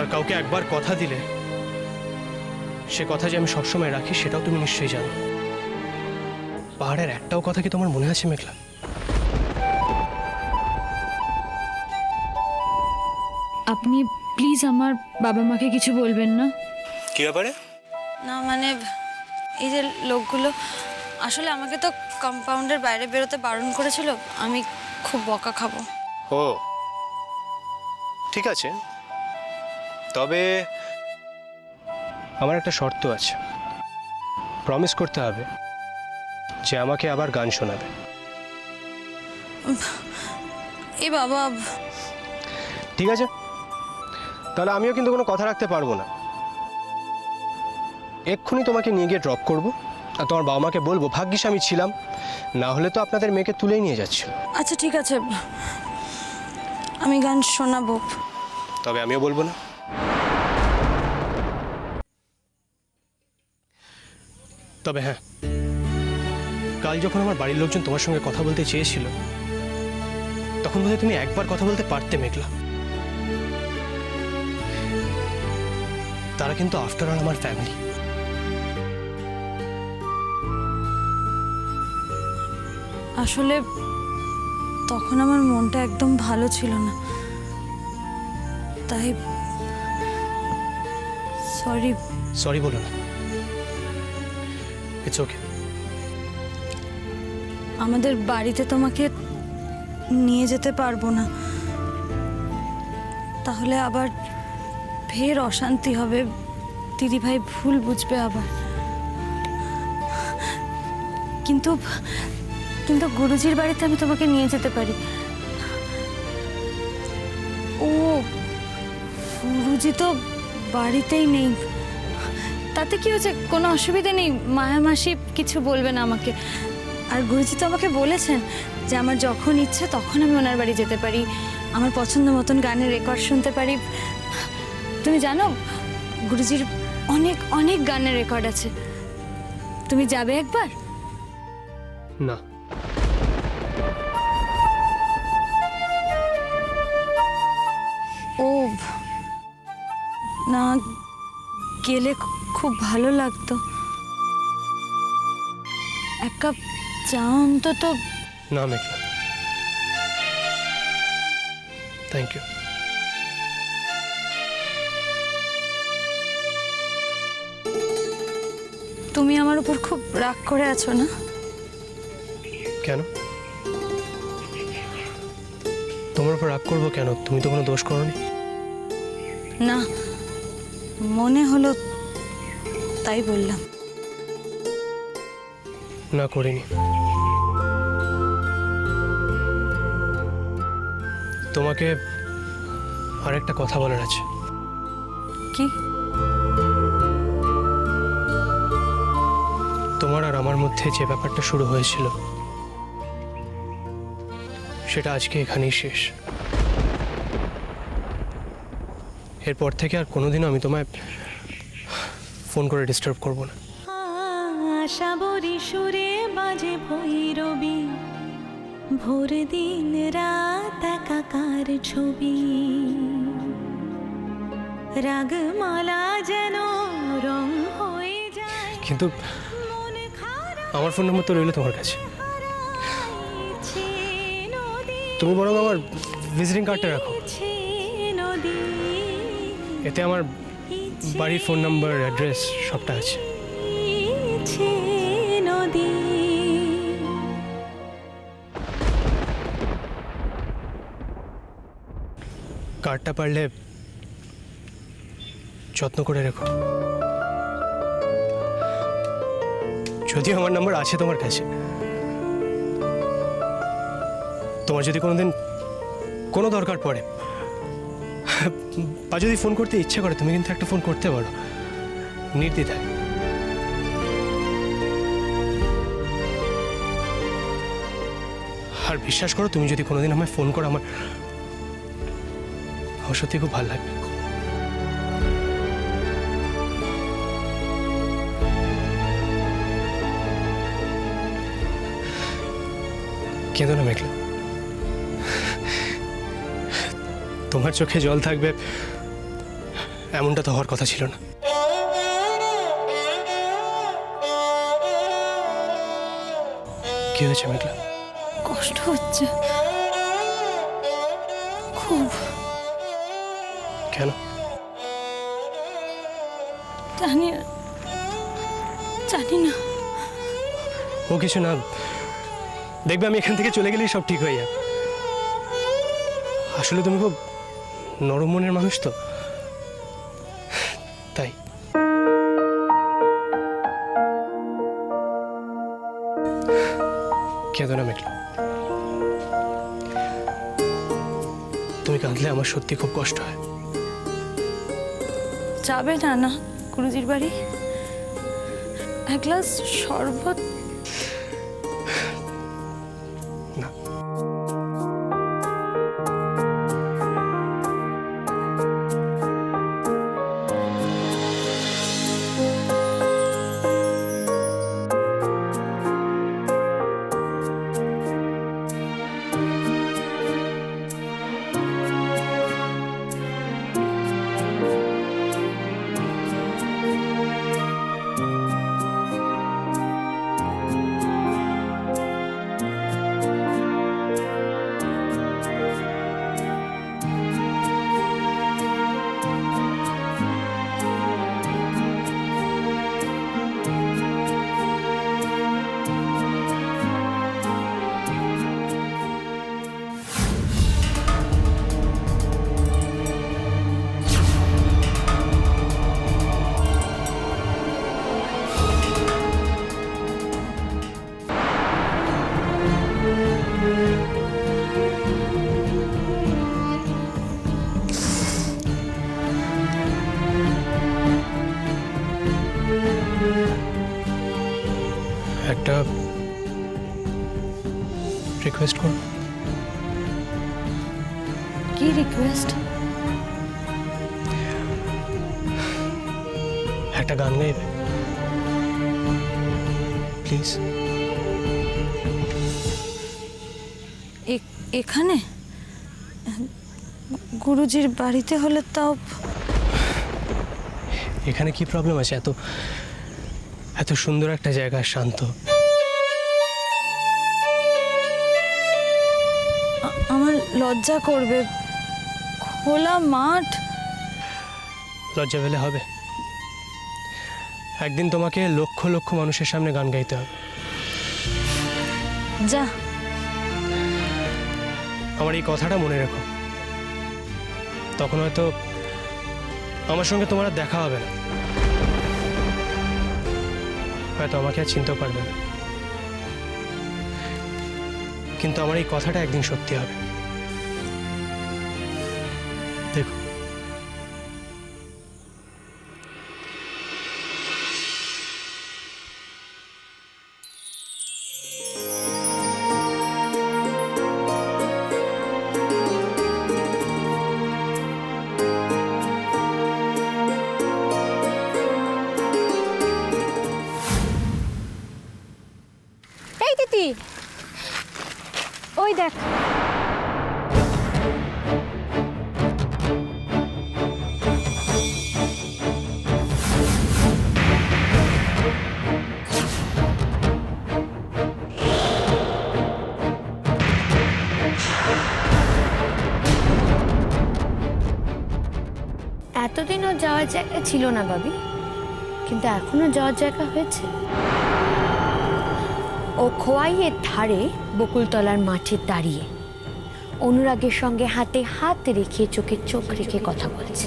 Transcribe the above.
আর কাউকে একবার কথা দিলে সে কথা যে আমি সবসময় রাখি সেটাও তুমি নিশ্চয়ই জানো। পাহাড়ের একটাও কথা কি তোমার মনে আছে মেঘলা? আপনি প্লিজ আমার বাবা মাকে কিছু বলবেন না। কি ব্যাপারে? না মানে এই যে লোকগুলো আসলে আমাকে তো কম্পাউন্ডের বাইরে বেরোতে বারণ করেছিল আমি খুব বকা খাব। ও ঠিক আছে। তবে আমার একটা শর্ত আছে। প্রমিস করতে হবে যে আমাকে আবার গান শোনাবে। এই বাবা। ঠিক আছে? তাহলে আমিও কিন্তু কোনো কথা রাখতে পারব না। এক্ষুনি তোমাকে নিয়ে গিয়ে ড্রপ করব আর তোমার বাবা মাকে বলব ভাগ্যিস আমি ছিলাম। না হলে তো আপনাদের মেয়েকে তুলেই নিয়ে যাচ্ছিল। আচ্ছা ঠিক আছে। আমি গান শোনাবো। তবে আমিও বলব না। তবে হ্যাঁ কাল যখন আমার বাড়ির লোকজন তোমার সঙ্গে কথা বলতে চেয়েছিল, তখন বোধহয় তুমি একবার কথা বলতে পারতে, মেঘলা। তারা কিন্তু আফটার অল আমার ফ্যামিলি আসলে তখন আমার মনটা একদম ভালো ছিল না। তাই সরি। সরি বলো না। ইটস ওকে আমাদের বাড়িতে তোমাকে নিয়ে যেতে পারব না। তাহলে আবার ফের অশান্তি হবে। দিদিভাই ভুল বুঝবে আবার। কিন্তু কিন্তু গুরুজির বাড়িতে আমি তোমাকে নিয়ে যেতে পারি। ও গুরুজি তো বাড়িতেই নেই। তাতে কি হয়েছে? কোনো অসুবিধা নেই? মায়া মাসি কিছু বলবে না আমাকে। আর গুরুজি তো আমাকে বলেছেন যে আমার যখন ইচ্ছে তখন আমি ওনার বাড়ি যেতে পারি। আমার পছন্দ মতন গানের রেকর্ড শুনতে পারি। তুমি জানো, গুরুজির অনেক অনেক গানের রেকর্ড আছে। তুমি যাবে একবার? না। না গেলে খুব ভালো লাগতো। এক কাপ চা অন্তত। না মেঘলা থ্যাংক ইউ তুমি আমার উপর খুব রাগ করে আছো না? কেন? তোমার উপর রাগ করব কেন? তুমি তো কোনো দোষ করনি। না মনে হলো তাই বললাম। না করিনি। তোমাকে আরেকটা কথা বলার আছে। কি? তোমার আর আমার মধ্যে যে ব্যাপারটা শুরু হয়েছিল সেটা আজকে এখানেই শেষ। এরপর থেকে আর কোনোদিনও আমি তোমায় ফোন করে ডিস্টার্ব করব না। আশাবরী সুরে বাজে ভৈরবী ভোর দিন রাত একাকার ছবি। রাগমালা যেন রং হয়ে যায় কিন্তু আমার ফোন নম্বর তো রইল তোমার কাছে। তুমি বরং আমার ভিজিটিং কার্ডটা রাখো। নদী। এতে আমার বাড়ির ফোন নাম্বার অ্যাড্রেস সবটা আছে। কার্ডটা পারলে যত্ন করে রেখো। যদিও আমার নাম্বার আছে তোমার কাছে, তোমার যদি কোনোদিন কোনো দরকার পড়ে বা যদি ফোন করতে ইচ্ছে করে, তুমি কিন্তু একটা ফোন করতে পারো। নির্দ্বিধায়। আর বিশ্বাস করো, তুমি যদি কোনোদিন আমায় ফোন করো, আমার আমার সত্যি খুব ভালো লাগবে। কেঁদো না মেঘলা? তোমার চোখে জল থাকবে এমনটা তো হওয়ার কথা ছিল না। কি হয়েছে মেঘলা? কষ্ট হচ্ছে। খুব। কেন? জানি না জানি না। ও কিছু না। দেখবে আমি এখান থেকে চলে গেলেই সব ঠিক হয়ে যাবে। আসলে তুমি খুব নরম মনের মানুষ তো। তাই। কেঁদো না তুমি কাঁদলে আমার সত্যি খুব কষ্ট হয়। যাবে না না, গুরুজির বাড়ি। এক গ্লাস শরবত রিকোয়েস্ট করো কি রিকোয়েস্ট একটা গান গাইবে প্লিজ এখানে? গুরুজির বাড়িতে হলে তাও এখানে কি প্রবলেম আছে? এত এত সুন্দর একটা জায়গা শান্ত। আমার লজ্জা করবে। খোলা মাঠ। লজ্জা পেলে হবে। একদিন তোমাকে লক্ষ লক্ষ মানুষের সামনে গান গাইতে হবে। যা। আমার এই কথাটা মনে রেখো। তখন হয়তো আমার সঙ্গে তোমার আর দেখা হবে না। হয়তো আমাকে আর চিনতেও পারবে না। কিন্তু আমার এই কথাটা একদিন সত্যি হবে। দেখো এতদিনও যাওয়ার জায়গা ছিল না, বাবি। কিন্তু এখনও যাওয়ার জায়গা হয়েছে। ও খোয়াইয়ের ধারে বকুলতলার মাঠে দাঁড়িয়ে অনুরাগের সঙ্গে হাতে হাত রেখে চোখে চোখ রেখে কথা বলছে।